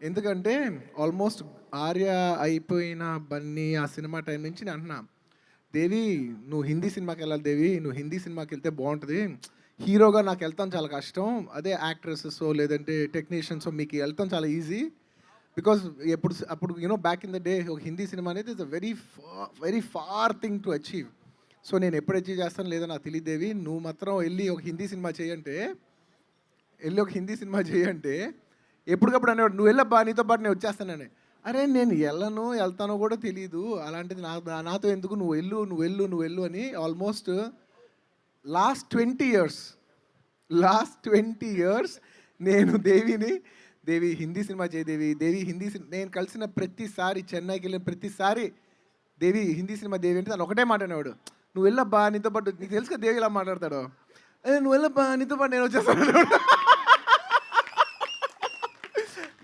ఎందుకంటే ఆల్మోస్ట్ ఆర్య అయిపోయిన బన్నీ ఆ సినిమా టైం నుంచి నేను అంటున్నా దేవి నువ్వు హిందీ సినిమాకి వెళ్ళాలి దేవి నువ్వు హిందీ సినిమాకి వెళ్తే బాగుంటుంది. హీరోగా నాకు వెళ్తాం చాలా కష్టం. అదే యాక్ట్రెసెస్ లేదంటే టెక్నీషియన్స్ మీకు వెళ్తాం చాలా ఈజీ. బికాస్ ఎప్పుడు అప్పుడు you know back in the day ఒక హిందీ సినిమా అనేది is a very very far thing to achieve so నేను ఎప్పుడు అచీవ్ చేస్తాను లేదో నాకు తెలియదేవి నువ్వు మాత్రం వెళ్ళి ఒక హిందీ సినిమా చేయంటే వెళ్ళి ఒక హిందీ సినిమా చేయంటే ఎప్పటికప్పుడు అనేవాడు నువ్వు వెళ్ళబ్బా నీతో పాటు నేను వచ్చేస్తానని. అరే నేను వెళ్ళను వెళ్తానో కూడా తెలియదు అలాంటిది నా నాతో ఎందుకు నువ్వు వెళ్ళు నువ్వు వెళ్ళు నువ్వు వెళ్ళు అని almost last twenty years last twenty years నేను దేవిని దేవి హిందీ సినిమా చేయదేవి దేవి దేవి హిందీ సినిమా నేను కలిసిన ప్రతిసారి చెన్నైకి వెళ్ళిన ప్రతిసారి దేవి హిందీ సినిమా దేవి అంటే తను ఒకటే మాట అనేవాడు. నువ్వు వెళ్ళబ్బా నీతో పాటు నీకు తెలుసు దేవి ఇలా మాట్లాడతాడు? అదే నువ్వు వెళ్ళబ్బా నీతో పాటు నేను వచ్చేస్తాను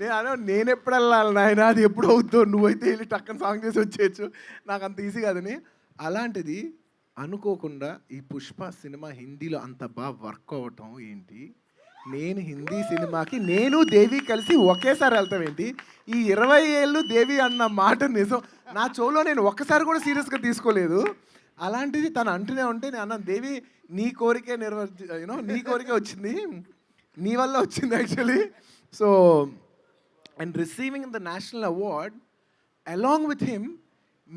నేను నేను ఎప్పుడు వెళ్ళాలి నాయన? అది ఎప్పుడు అవుతుందో నువ్వైతే వెళ్ళి టక్కన సాంగ్ చేసి వచ్చేయచ్చు. నాకు అంత ఈజీ కాదని అలాంటిది అనుకోకుండా ఈ పుష్ప సినిమా హిందీలో అంత బాగా వర్క్ అవ్వటం ఏంటి? నేను హిందీ సినిమాకి నేను దేవి కలిసి ఒకేసారి వెళ్తాం ఏంటి? ఈ ఇరవై ఏళ్ళు దేవి అన్న మాట నిజం. నా చెవులో నేను ఒక్కసారి కూడా సీరియస్గా తీసుకోలేదు. అలాంటిది తను అంటూనే ఉంటే నేను అన్న దేవి నీ కోరికే నెరవేర్చి యూనో నీ కోరికే వచ్చింది. నీ వల్ల వచ్చింది actually so and receiving the national award along with him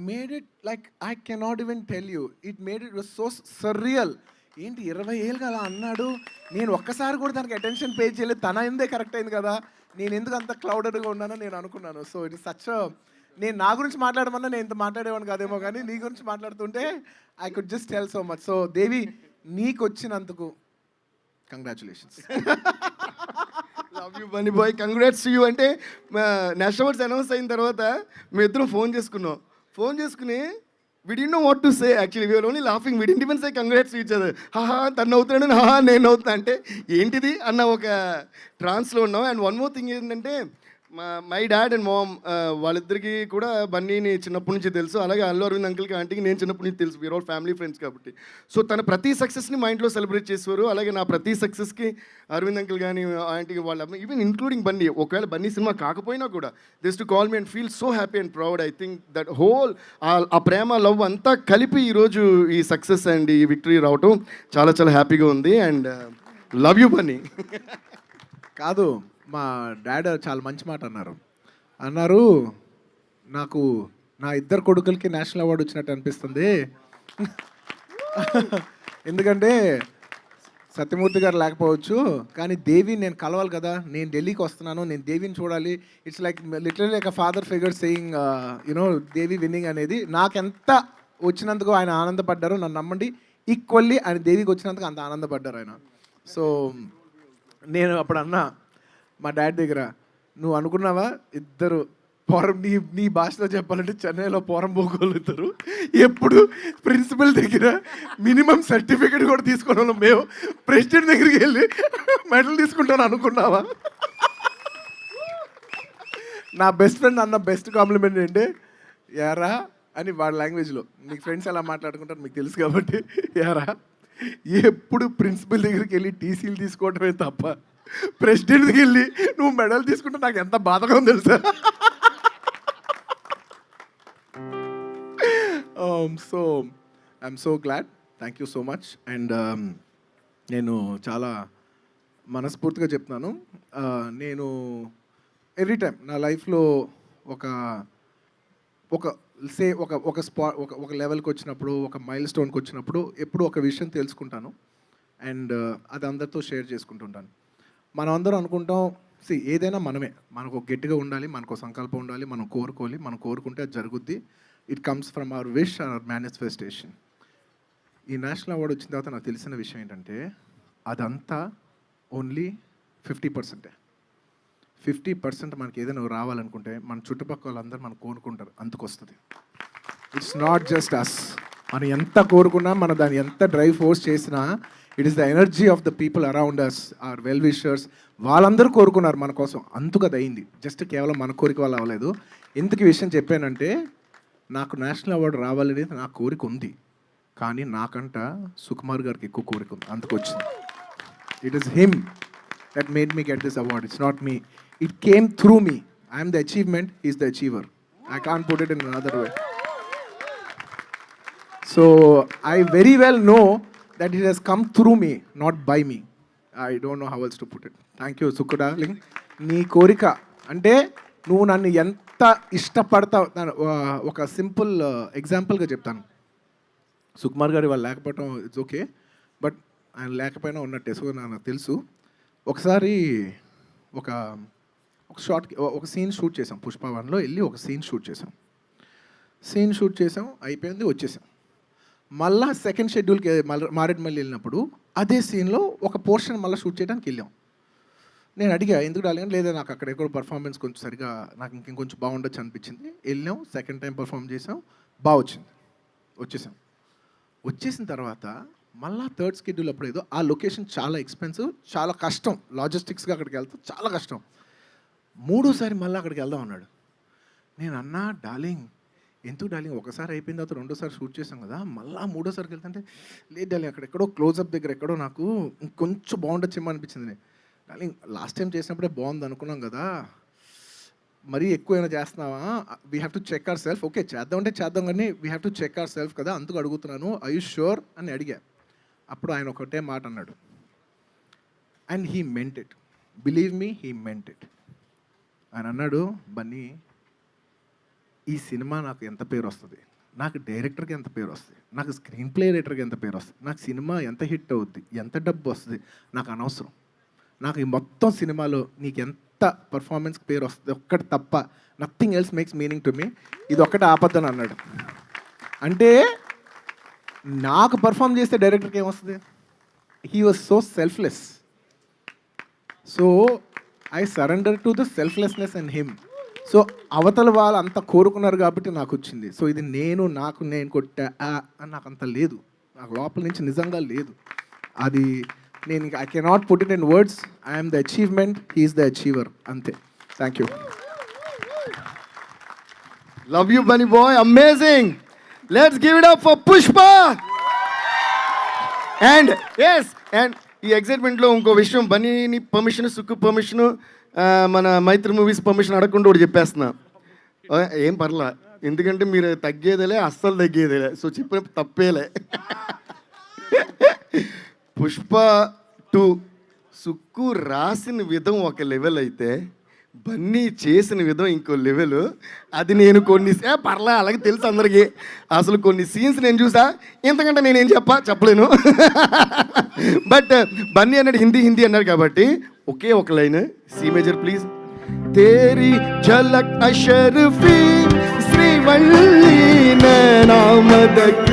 made it like I cannot even tell you. It made it was so surreal. ఏంటి ఇరవై ఏళ్ళు కదా అన్నాడు. నేను ఒక్కసారి కూడా దానికి అటెన్షన్ పే చేయలేదు. తన ఎందే కరెక్ట్ అయింది కదా. నేను ఎందుకు అంత క్లౌడెడ్గా ఉన్నానో నేను అనుకున్నాను. సో ఇట్ సచ్ నేను నా గురించి మాట్లాడమన్నా నేను ఇంత మాట్లాడేవాడిని కాదేమో కానీ నీ గురించి మాట్లాడుతుంటే I could just tell so much so Devi నీకు వచ్చినందుకు congratulations love you Bunny boy congrats you అంటే నేషనల్ అవార్డ్స్ అనౌన్స్ అయిన తర్వాత మేము ఇద్దరం ఫోన్ చేసుకున్నాం. ఫోన్ చేసుకుని విడి know what to say actually we are only laughing విడి ఈవెన్ సే కంగ్రాట్స్ ఈచ్ ఇచ్చారు హాహా తను అవుతున్నాడు హాహా నేను అవుతున్నా అంటే ఏంటిది? అన్న ఒక ట్రాన్స్లో ఉన్నాం. అండ్ వన్ మోర్ థింగ్ ఏంటంటే మా my dad and mom uh, వాళ్ళిద్దరికి కూడా బన్నీని చిన్నప్పటి నుంచి తెలుసు. అలాగే అల్లు అరవింద్ అంకిల్కి ఆంటీకి నేను చిన్నప్పటి నుంచి తెలుసు. We are all family friends కాబట్టి. సో తన ప్రతి సక్సెస్ని మా ఇంట్లో సెలబ్రేట్ చేసేవారు. అలాగే నా ప్రతి సక్సెస్కి అరవింద్ అంకిల్ కానీ ఆంటీకి వాళ్ళ ఈవెన్ ఇంక్లూడింగ్ బన్నీ. ఒకవేళ బన్నీ సినిమా కాకపోయినా కూడా just call me and feel so happy and proud I think that whole ఆ ప్రేమ లవ్ అంతా కలిపి ఈరోజు ఈ సక్సెస్ అండ్ ఈ విక్టరీ రావటం చాలా చాలా హ్యాపీగా ఉంది. And love you Bunny. కాదు. మా డాడ్ చాలా మంచి మాట అన్నారు. అన్నారు నాకు నా ఇద్దరు కొడుకులకి నేషనల్ అవార్డు వచ్చినట్టు అనిపిస్తుంది. ఎందుకంటే సత్యమూర్తి గారు లేకపోవచ్చు కానీ దేవి నేను కలవాలి కదా నేను ఢిల్లీకి వస్తున్నాను నేను దేవిని చూడాలి. It's like literally like father figure saying you know Devi winning అనేది. నాకెంత వచ్చినందుకు ఆయన ఆనందపడ్డారు నన్ను నమ్మండి. ఈక్వల్లీ ఆయన దేవికి వచ్చినందుకు అంత ఆనందపడ్డారు ఆయన. సో నేను అప్పుడు అన్నా మా డాడ్ దగ్గర నువ్వు అనుకున్నావా? ఇద్దరు పోరం నీ నీ భాషలో చెప్పాలంటే చెన్నైలో పోరం పోగలుగుతారు ఎప్పుడు ప్రిన్సిపల్ దగ్గర మినిమం సర్టిఫికేట్ కూడా తీసుకున్న వాళ్ళం మేము. ప్రెసిడెంట్ దగ్గరికి వెళ్ళి మెడల్ తీసుకుంటాను అనుకున్నావా? నా బెస్ట్ ఫ్రెండ్ అన్న బెస్ట్ కాంప్లిమెంట్ ఏంటి? యారా అని వాడి లాంగ్వేజ్లో మీకు ఫ్రెండ్స్ ఎలా మాట్లాడుకుంటారు మీకు తెలుసు కాబట్టి యారా ఎప్పుడు ప్రిన్సిపల్ దగ్గరికి వెళ్ళి టీసీలు తీసుకోవటమే తప్ప ప్రెసిడెంట్కి వెళ్ళి నువ్వు మెడల్ తీసుకుంటే నాకు ఎంత బాధగా ఉంది తెలుసా? So I'm so glad thank you so much and నేను చాలా మనస్ఫూర్తిగా చెప్తున్నాను. Uh, నేను ఎవ్రీ టైం నా లైఫ్లో ఒక ఒక సే ఒక ఒక స్పా ఒక ఒక లెవెల్కి వచ్చినప్పుడు ఒక మైల్ స్టోన్కి వచ్చినప్పుడు ఎప్పుడు ఒక విషయం తెలుసుకుంటాను. అండ్ uh, అది అందరితో షేర్ చేసుకుంటుంటాను. మనం అందరం అనుకుంటాం సి ఏదైనా మనమే. మనకు గట్టిగా ఉండాలి మనకు సంకల్పం ఉండాలి మనం కోరుకోవాలి మనం కోరుకుంటే అది జరుగుద్ది. It comes from our wish and our manifestation ఈ నేషనల్ అవార్డు వచ్చిన తర్వాత నాకు తెలిసిన విషయం ఏంటంటే అదంతా ఓన్లీ ఫిఫ్టీ పర్సెంటే ఫిఫ్టీ పర్సెంట్ మనకి ఏదైనా రావాలనుకుంటే మన చుట్టుపక్కల వాళ్ళందరూ మనం కోరుకుంటారు అందుకు వస్తుంది ఇట్స్ నాట్ జస్ట్ అస్ మనం ఎంత కోరుకున్నా మనం దాన్ని ఎంత డ్రైవ్ ఫోర్స్ చేసినా it is the energy of the people around us are well wishers వాళ్ళందరూ కోరుకున్నారు మన కోసం. అందుకు అది అయింది. జస్ట్ కేవలం మన కోరిక వల్ల అవ్వలేదు. ఎందుకు ఈ విషయం చెప్పానంటే నాకు నేషనల్ అవార్డు రావాలనేది నా కోరిక ఉంది. కానీ నాకంట సుకుమార్ గారికి ఎక్కువ కోరిక ఉంది. అందుకు వచ్చింది. It is him that made me get this award it's not me it came through me I'm the achievement is the achiever I can put it in other way so I very well know that it he's come through me not by me I don't know how else to put it thank you సుకుడాలింగ్ నీ కోరిక అంటే నువ్వు నన్ను ఎంత ఇష్టపడతావు? ఒక simple ఎగ్జాంపుల్గా చెప్తాను. సుకుమార్ గారి వాళ్ళు లేకపోవడం ఇట్స్ ఓకే బట్ ఆయన లేకపోయినా ఉన్నట్టే. సో నాకు తెలుసు. ఒకసారి ఒక ఒక షార్ట్ ఒక సీన్ షూట్ చేసాం పుష్పవన్లో వెళ్ళి ఒక సీన్ షూట్ చేసాం సీన్ షూట్ చేసాం అయిపోయింది వచ్చేసాం. మళ్ళా సెకండ్ షెడ్యూల్కి మారేడుమల్లి వెళ్ళినప్పుడు అదే సీన్లో ఒక పోర్షన్ మళ్ళీ షూట్ చేయడానికి వెళ్ళాం. నేను అడిగా ఎందుకు రాలేదు? లేదా నాకు అక్కడ ఎక్కడ పర్ఫార్మెన్స్ కొంచెం సరిగా నాకు ఇంకొంచెం బాగుండొచ్చు అనిపించింది. వెళ్ళాం సెకండ్ టైం పర్ఫామ్ చేసాం బాగా వచ్చింది. వచ్చేసాం. వచ్చేసిన తర్వాత మళ్ళా థర్డ్ షెడ్యూల్ అప్పుడు ఏదో ఆ లొకేషన్ చాలా ఎక్స్పెన్సివ్ చాలా కష్టం. లాజిస్టిక్స్గా అక్కడికి వెళ్తే చాలా కష్టం. మూడోసారి మళ్ళీ అక్కడికి వెళ్దాం అన్నాడు. నేను అన్నా డార్లింగ్ ఎందుకు డాలింగ్ ఒకసారి అయిపోయిన తర్వాత రెండోసారి షూట్ చేసాం కదా మళ్ళీ మూడోసారికి వెళ్తుంటే లేదు డాలింగ్ అక్కడ ఎక్కడో క్లోజ్అప్ దగ్గర ఎక్కడో నాకు కొంచెం బాగుండొచ్చేమో అనిపించింది. డాలింగ్ లాస్ట్ టైం చేసినప్పుడే బాగుంది అనుకున్నాం కదా మరీ ఎక్కువైనా చేస్తున్నావా? We have to check our self okay చేద్దాం అంటే చేద్దాం కానీ we have to check our self కదా అందుకు అడుగుతున్నాను. ఐ యూ షూర్ అని అడిగా. అప్పుడు ఆయన ఒకటే మాట అన్నాడు. And he meant it believe me he meant it ఆయన అన్నాడు బన్నీ ఈ సినిమా నాకు ఎంత పేరు వస్తుంది నాకు డైరెక్టర్కి ఎంత పేరు వస్తుంది నాకు స్క్రీన్ ప్లే రైటర్కి ఎంత పేరు వస్తుంది నాకు సినిమా ఎంత హిట్ అవుద్ది? ఎంత డబ్బు వస్తుంది? నాకు అనవసరం. నాకు ఈ మొత్తం సినిమాలో నీకు ఎంత పర్ఫార్మెన్స్కి పేరు వస్తుంది ఒక్కటి తప్ప nothing else makes meaning to me ఇది ఒక్కటి ఆపద్దని అన్నాడు. అంటే నాకు పర్ఫామ్ చేస్తే డైరెక్టర్కి ఏమొస్తుంది? He was so selfless so I surrender to the selflessness and him so అవతల వాళ్ళు అంత కోరుకున్నారు కాబట్టి నాకు వచ్చింది. సో ఇది నేను నాకు నేను కొట్టా అని నాకు అంత లేదు. నాకు లోపల నుంచి నిజంగా లేదు. అది నేను I cannot put it in words I'm the achievement he is the achiever అంతే. Thank you love you Bunny boy amazing let's give it up for Pushpa and us and ఈ ఎగ్జైట్మెంట్లో ఇంకో విషయం బనీని పర్మిషన్ సుక్కు పర్మిషన్ మన మైత్రి movies permission అడగకుండా ఒకటి చెప్పేస్తున్నా. ఏం పర్లా. ఎందుకంటే మీరు తగ్గేదేలే అస్సలు తగ్గేదేలే. సో చెప్పిన తప్పేలే. పుష్ప టూ. సుక్కు రాసిన విధం ఒక లెవెల్ అయితే బన్నీ చేసిన విధం ఇంకో లెవెల్. అది నేను కొన్ని ఏ పర్లే అలాగే తెలుసు అందరికీ. అసలు కొన్ని సీన్స్ నేను చూసా ఇంతకంటే నేనేం చెప్పా? చెప్పలేను. బట్ బన్నీ అన్నాడు హిందీ హిందీ అన్నాడు కాబట్టి ఒకే ఒక line C major please Theri జలక్ అషర్ఫీ Srivalli నామదక్